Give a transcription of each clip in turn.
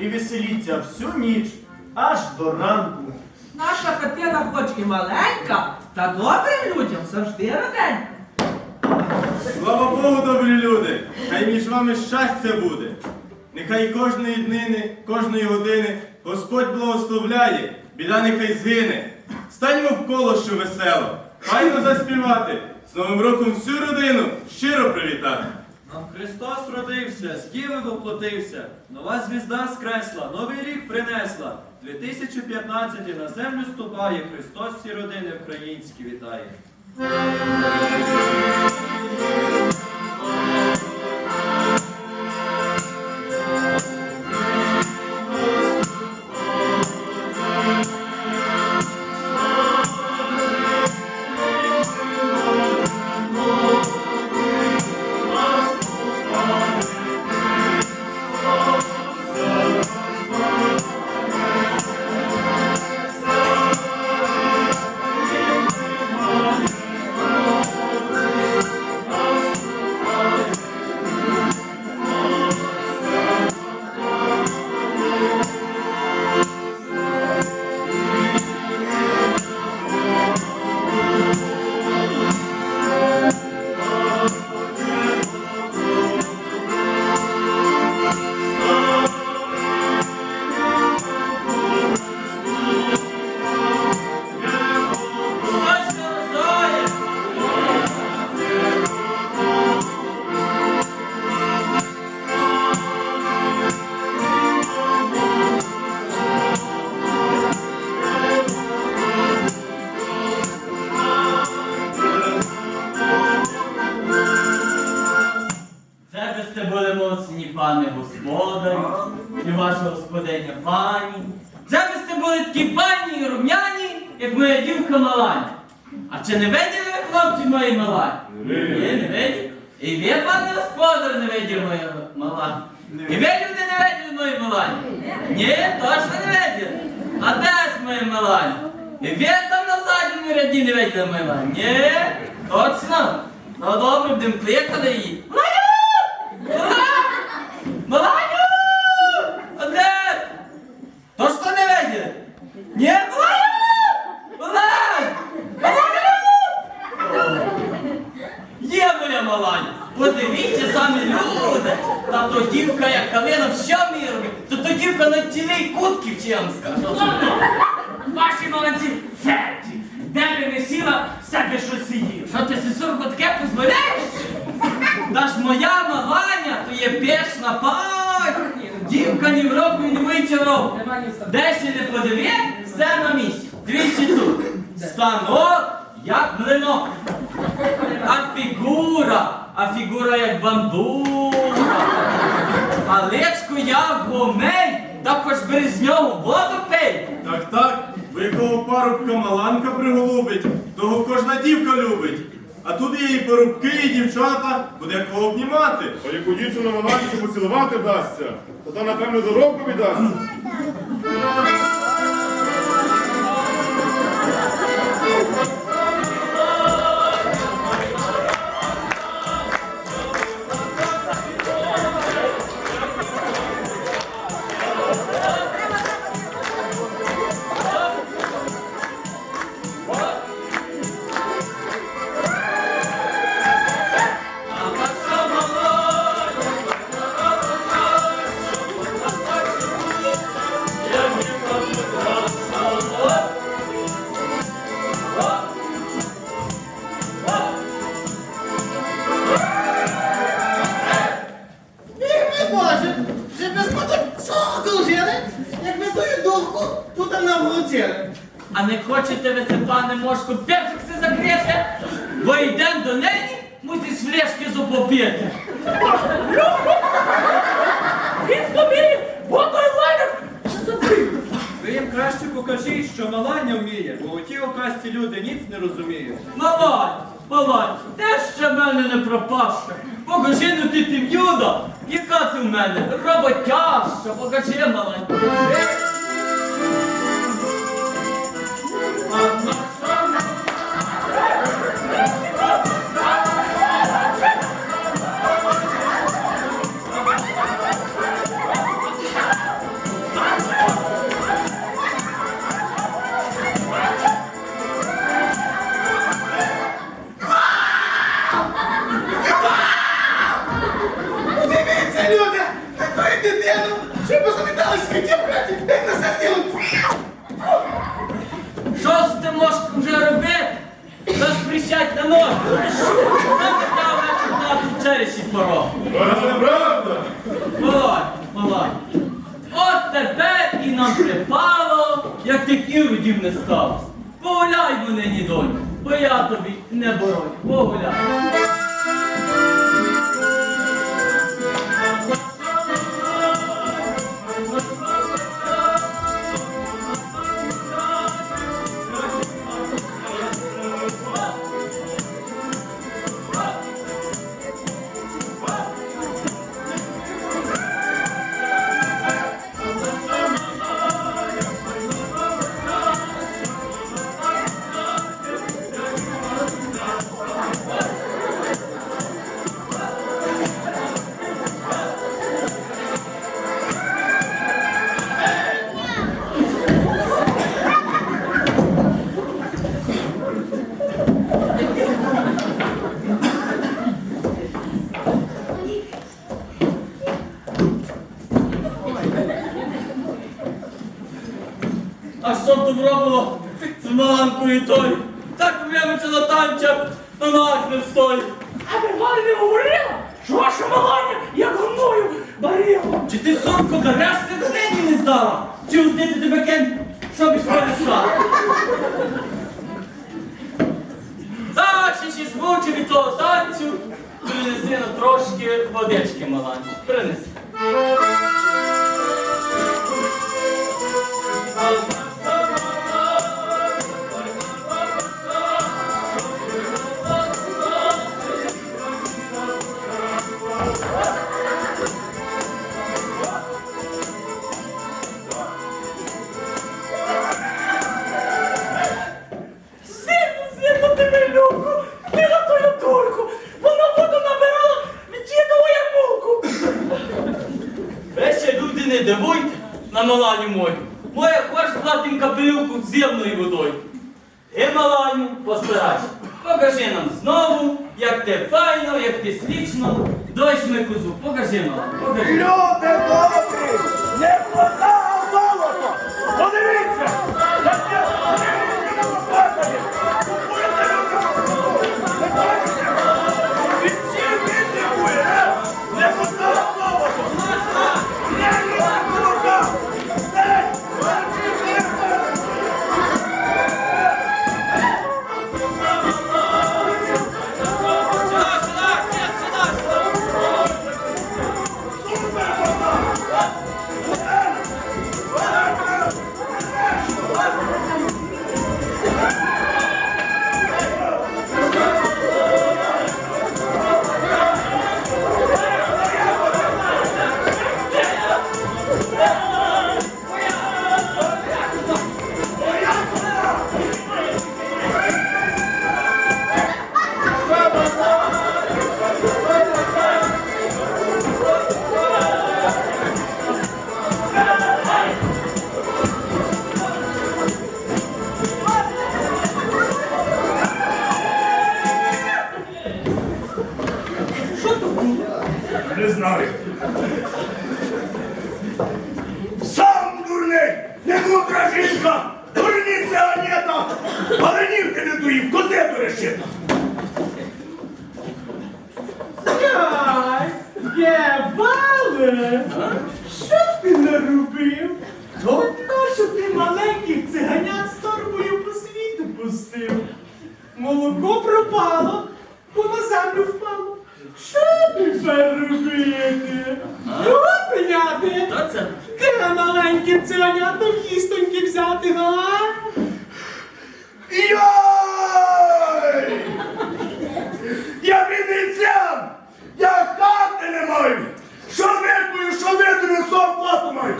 і веселіться всю ніч аж до ранку. Наша хатина хоч і маленька, та добрим людям завжди раденька. Слава Богу, добрі люди! Хай між вами щастя буде. Нехай кожної днини, кожної години Господь благословляє, біда нехай згине. Станьмо в коло, що весело, файно заспівати, з Новим роком всю родину щиро привітати. Христос родився, з Діви воплотився, нова звізда скресла, новий рік принесла. 2015 на землю ступає, Христос всі родини українські вітає. Пане господарі, і ваша господиня пані. Це би сте були такі пані і рум'яні, як моя дівка Маланя. А чи не виділи ви, хлопці мої Малані? Ні, не виділи. І ви, пане господар, не виділи мої Малані. І ви, люди, не виділи мої Малані? Ні, точно не виділи. А де ж мої Малані? І ви там на задньому ряді не виділи мої Малані? Ні, точно. Ну добре, будемо кликати її. Маланю! Маланю! А де? То що не виділи? Ні, Маланю! Малань! Маланю! Є моя Маланя! Подивіться самі люди! Та то дівка, як калина, в що мірі? То то дівка на чи я скажу. Ваші молодці, ферті! Де би не сіла, все би щось їв. Що ти, сесурку, таке дозволяєш? Та ж моя маланя, то є пешна пані. Дівка ні в року не вичаров. Де ще не подивив, все на місці. Двічі тут. Станок, як млинок. А фігура, а фігура як бандура. А личко як гомей, та хоч би з нього воду пий. Так, так, ви кого парубка маланка приголубить, того кожна дівка любить. А тут є і парубки, і дівчата, буде кого обнімати. А яку дівчину на матці поцілувати вдасться, то та, напевно, доробку віддасться. І нам припало, як тих іродів не сталося. Погуляй мене, ні доню, бо я тобі не бороню. Погуляй. Було з маланкою той? Так вимочила танча, на ногах не стоїть. А ви не говорила, що ваша маланя, як гною, барила. Чи ти сумку береш, ти до неї не здала? Чи узнити тебе кен, щоб іш перестала? Так, ще ще змучив від того танцю, принеси на трошки водички маланки. Принеси. Дощ ми козу. Покажи нам. Люди добрі, не вода, вале! Що ти наробив? То нащо ти маленьких циганят з торбою по світу пустив? Молоко пропало, бо на землю впало. Що тепер робити? Його це? Де маленьким циганятам їстоньки взяти, га? Йой! Я вінницян! Я хати не маю! Що викую, що видаю, що оплату маю!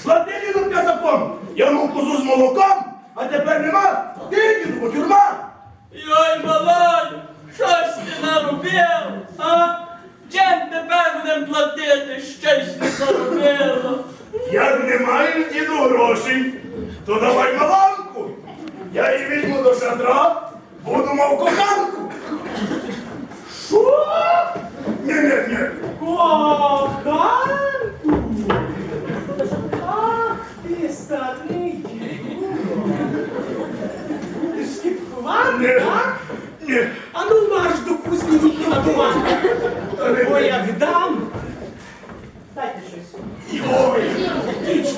Склади діду я закон! Я мав козу з молоком, а тепер нема! Ти діду, бо тюрма! Йой, малань, що ж ти наробив? А? Чим тепер будемо платити? Ще ж не заробило. Як не маєш діду грошей, то давай маланку! Я її візьму до шатра, буду мав коханку! Що? Ні, ні, ні! Коханку! Ах, ти старий! Будеш кіпкувати, Ні, так? ні! А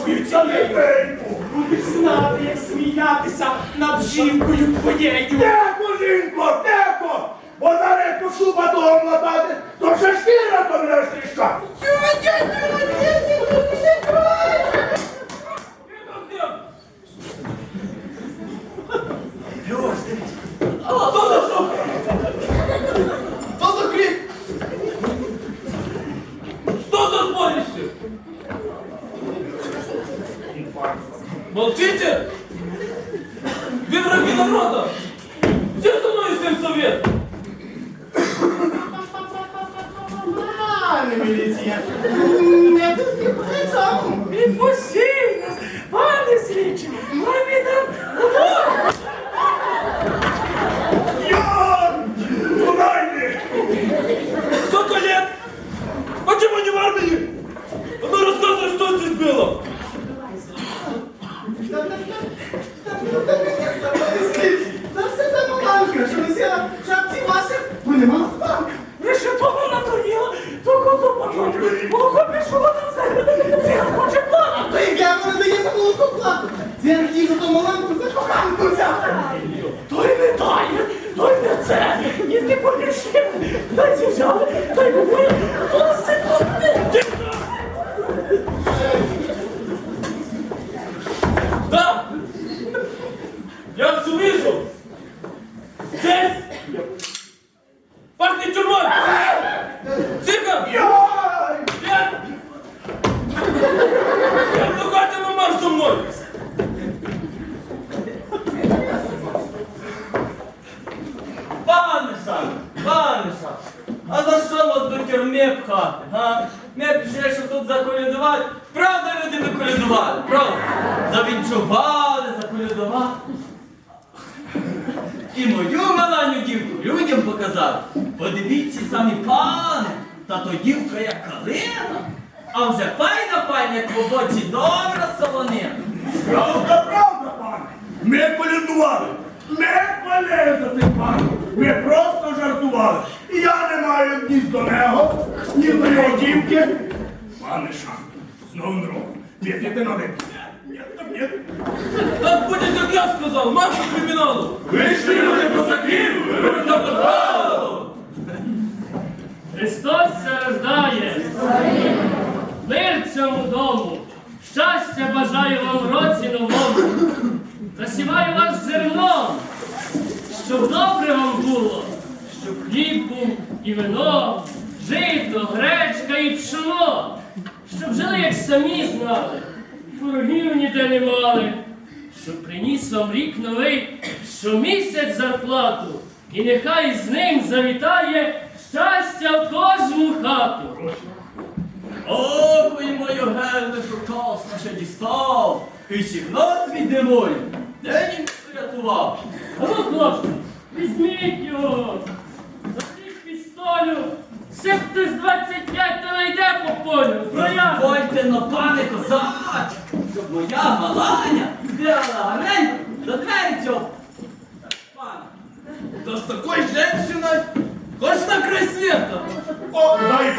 жінкою цією. Тихенько. Будеш знати, як сміятися над жінкою твоєю. Тихо, жінко, тихо! Бо зараз як пошу батогом ладати, то вже шкіра то не тріщати. Хто за що? Хто за крик? Хто за зборище? Молчите! Пане міліція, не тут не прицьому. Відпустіть нас, як в обоці добра солонина. Правда, правда, пане! Ми колядували! Ми хвалили за цим паном! Ми просто жартували! Я не маю ні до нього, ні до його дівки. Пане Шан, знову нрок. П'ятите на випі. Ні, так ні. Так будет, как я сказал, марш к криминалу! Вийшли люди козаків, Люди по праву! Христос се рождає! Мир цьому дому! Щастя бажаю вам році новому! Засіваю вас зерном, щоб добре вам було, щоб хліб був і вино, жито, гречка і пшено, щоб жили, як самі знали, ворогів ніде не мали, щоб приніс вам рік новий щомісяць зарплату, і нехай з ним завітає щастя в кожну хату. Ой, мою гельме, що час наше дістав, і сігно свій димой, де він врятував. А ну, хлопці, візьміть його! Заберіть пістолю! Сипте з 25 та найде по полю! Троя! Дозвольте, но пане козач, щоб моя маланя бігала гарненько до двері цього. Пане, Да с такой женщиной хоть на край света! О, дай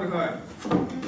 Мордхай.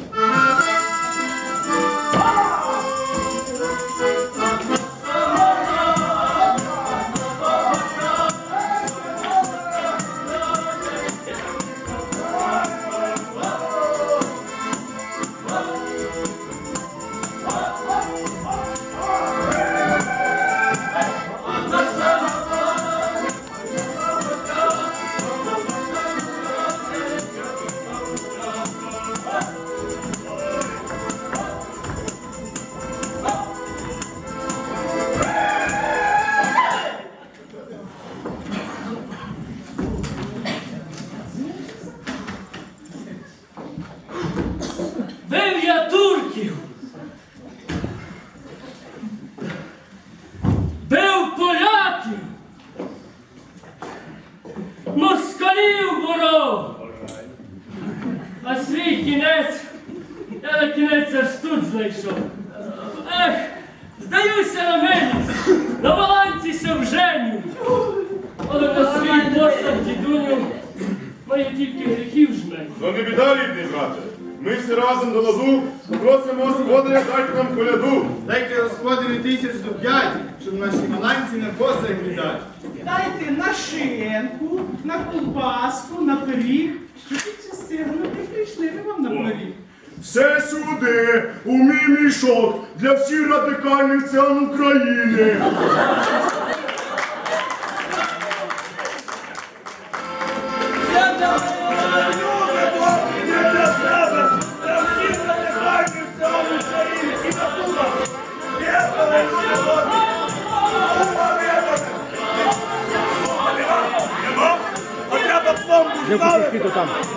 Ковбаску, на пиріг. Що ти частину не прийшли ви вам на пиріг? Все сюди, у мій мішок для всіх радикальних цян України.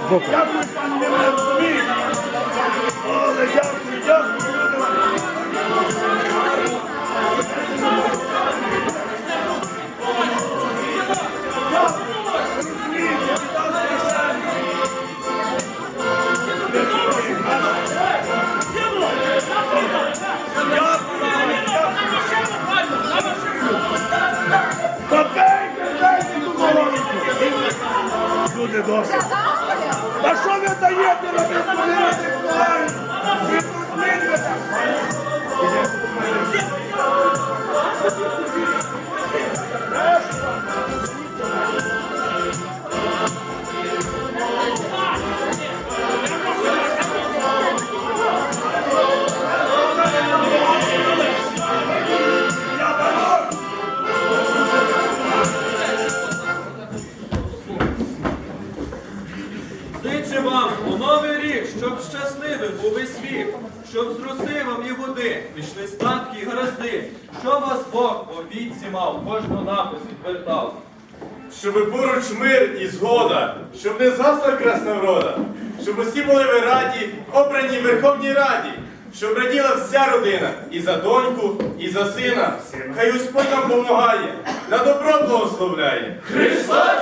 Дякую, щоб з роси вам і води пішли статки і гаразди, щоб вас Бог у віці мав, кожного напис відвертав. Щоб поруч мир і згода, щоб не згасла красна врода, щоб усі були ви раді, обрані в Верховній Раді, щоб раділа вся родина і за доньку, і за сина. Хай Господь нам помагає, на добро благословляє. Христос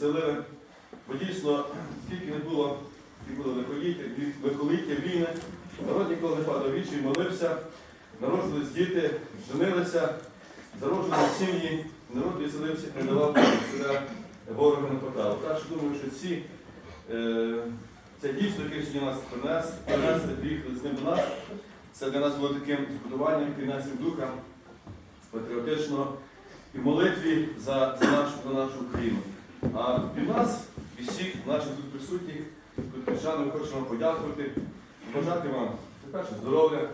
поїхали. Бо дійсно, скільки не було, скільки було лихоліття, війни, народ ніколи не падав вічі молився, народились діти, женилися, зароджували сім'ї, народ веселився, не давав себе ворогу на поталу. Так що думаю, що ці, е, це дійсно, сьогодні нас принес, принесли, приїхали з ним до нас. Це для нас було таким збудуванням, піднесенням духа патріотично і молитві за, за, нашу, за нашу Україну. А від нас, від всіх наших тут присутніх, ми хочемо подякувати, побажати вам Перше здоров'я,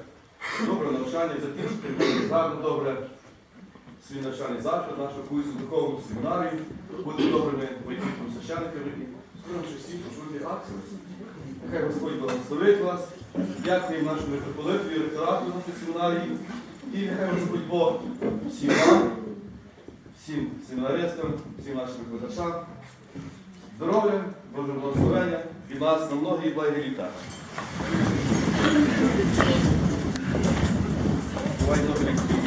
добре навчання, за те, що закінчити гарно добре свій навчальний заклад, нашу курсу духовну семінарію, бути добрими батьківськими священниками і скоро всі пошути акції. Нехай Господь благословить вас, дякуємо нашому митрополиту і ректорату нашої семінарії. І нехай Господь Бог всім вам, всім семінаристам, всім нашим викладачам, здоров'я, Боже благословення і вас на многі благі літа. Бувай добрі.